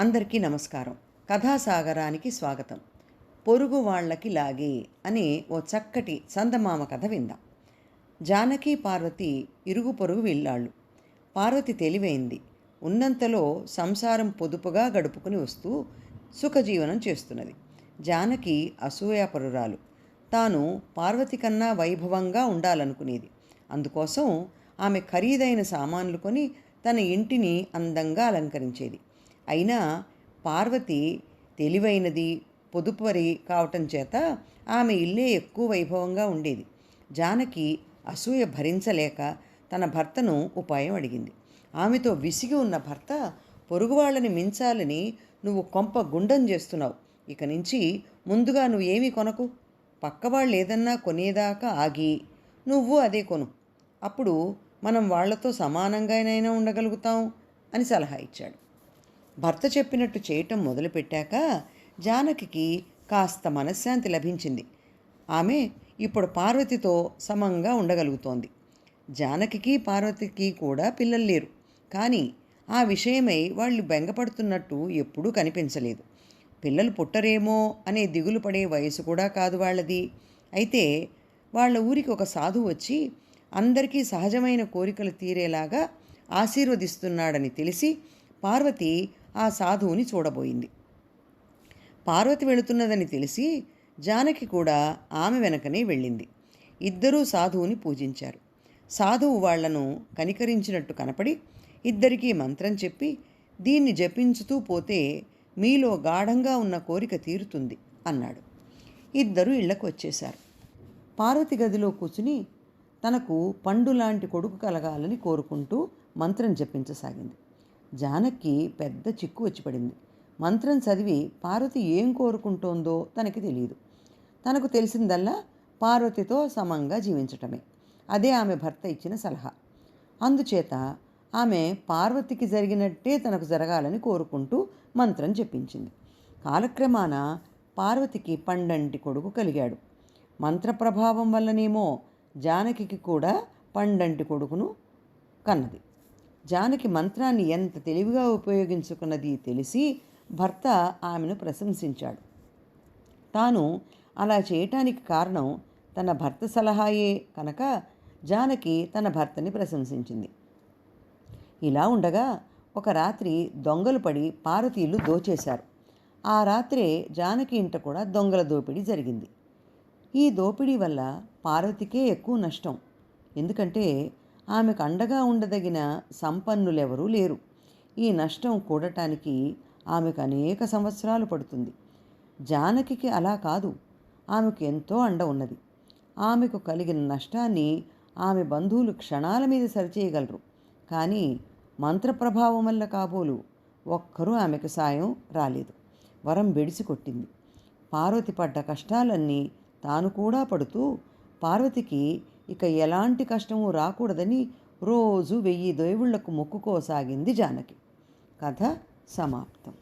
అందరికీ నమస్కారం. కథాసాగరానికి స్వాగతం. పొరుగు వాళ్ళకి లాగే అనే ఓ చక్కటి చందమామ కథ విందాం. జానకి పార్వతి ఇరుగు పొరుగు వెళ్ళాళ్ళు. పార్వతి తెలివైంది. ఉన్నంతలో సంసారం పొదుపుగా గడుపుకుని వస్తూ సుఖజీవనం చేస్తున్నది. జానకి అసూయాపరురాలు. తాను పార్వతి కన్నా వైభవంగా ఉండాలనుకునేది. అందుకోసం ఆమె ఖరీదైన సామాన్లు కొని తన ఇంటిని అందంగా అలంకరించేది. అయినా పార్వతి తెలివైనది పొదుపువరి కావటం చేత ఆమె ఇల్లే ఎక్కువ వైభవంగా ఉండేది. జానకి అసూయ భరించలేక తన భర్తను ఉపాయం అడిగింది. ఆమెతో విసిగి ఉన్న భర్త పొరుగు వాళ్ళని మించాలని నువ్వు కొంప గుండం చేస్తున్నావు. ఇక నుంచి ముందుగా నువ్వేమి కొనకు. పక్కవాళ్ళు ఏదన్నా కొనేదాకా ఆగి నువ్వు అదే కొను. అప్పుడు మనం వాళ్ళతో సమానంగానైనా ఉండగలుగుతాం అని సలహా ఇచ్చాడు. భర్త చెప్పినట్టు చేయటం మొదలుపెట్టాక జానకికి కాస్త మనశ్శాంతి లభించింది. ఆమె ఇప్పుడు పార్వతితో సమంగా ఉండగలుగుతోంది. జానకికి పార్వతికి కూడా పిల్లలు లేరు. కానీ ఆ విషయమై వాళ్ళు బెంగపడుతున్నట్టు ఎప్పుడూ కనిపించలేదు. పిల్లలు పుట్టరేమో అనే దిగులు పడే వయసు కూడా కాదు వాళ్ళది. అయితే వాళ్ళ ఊరికి ఒక సాధువు వచ్చి అందరికీ సహజమైన కోరికలు తీరేలాగా ఆశీర్వదిస్తున్నాడని తెలిసి పార్వతి ఆ సాధువుని చూడబోయింది. పార్వతి వెళుతున్నదని తెలిసి జానకి కూడా ఆమె వెనకనే వెళ్ళింది. ఇద్దరూ సాధువుని పూజించారు. సాధువు వాళ్ళను కనికరించినట్టు కనపడి ఇద్దరికీ మంత్రం చెప్పి దీన్ని జపించుతూ పోతే మీలో గాఢంగా ఉన్న కోరిక తీరుతుంది అన్నాడు. ఇద్దరు ఇళ్ళకు వచ్చేశారు. పార్వతి గదిలో కూర్చుని తనకు పండు లాంటి కొడుకు కలగాలని కోరుకుంటూ మంత్రం జపించసాగింది. జానకి పెద్ద చిక్కు వచ్చి పడింది. మంత్రం చదివి పార్వతి ఏం కోరుకుంటోందో తనకి తెలియదు తనకు తెలిసిందల్లా పార్వతితో సమంగా జీవించటమే. అదే ఆమె భర్త ఇచ్చిన సలహా. అందుచేత ఆమె పార్వతికి జరిగినట్టే తనకు జరగాలని కోరుకుంటూ మంత్రం చెప్పించింది. కాలక్రమాన పార్వతికి పండంటి కొడుకు కలిగాడు. మంత్రప్రభావం వల్లనేమో జానకి కూడా పండంటి కొడుకును కన్నది. జానకి మంత్రాన్ని ఎంత తెలివిగా ఉపయోగించుకున్నది తెలిసి భర్త ఆమెను ప్రశంసించాడు. తాను అలా చేయటానికి కారణం తన భర్త సలహాయే కనుక జానకి తన భర్తని ప్రశంసించింది. ఇలా ఉండగా ఒక రాత్రి దొంగలు పడి పార్వతీలు దోచేశారు. ఆ రాత్రే జానకి ఇంట కూడా దొంగల దోపిడీ జరిగింది. ఈ దోపిడీ వల్ల పార్వతికే ఎక్కువ నష్టం. ఎందుకంటే ఆమెకు అండగా ఉండదగిన సంపన్నులెవరూ లేరు. ఈ నష్టం కూడటానికి ఆమెకు అనేక సంవత్సరాలు పడుతుంది. జానకి అలా కాదు ఆమెకు ఎంతో అండ ఉన్నది. ఆమెకు కలిగిన నష్టాన్ని ఆమె బంధువులు క్షణాల మీద సరిచేయగలరు. కానీ మంత్రప్రభావం వల్ల కాబోలు ఒక్కరూ ఆమెకు సాయం రాలేదు. వరం బెడిసి కొట్టింది. పార్వతి పడ్డ కష్టాలన్నీ తాను కూడా పడుతూ పార్వతికి ఇక ఎలాంటి కష్టము రాకూడదని రోజు వెయ్యి దేవుళ్ళకు మొక్కుకోసాగింది జానకి. కథ సమాప్తం.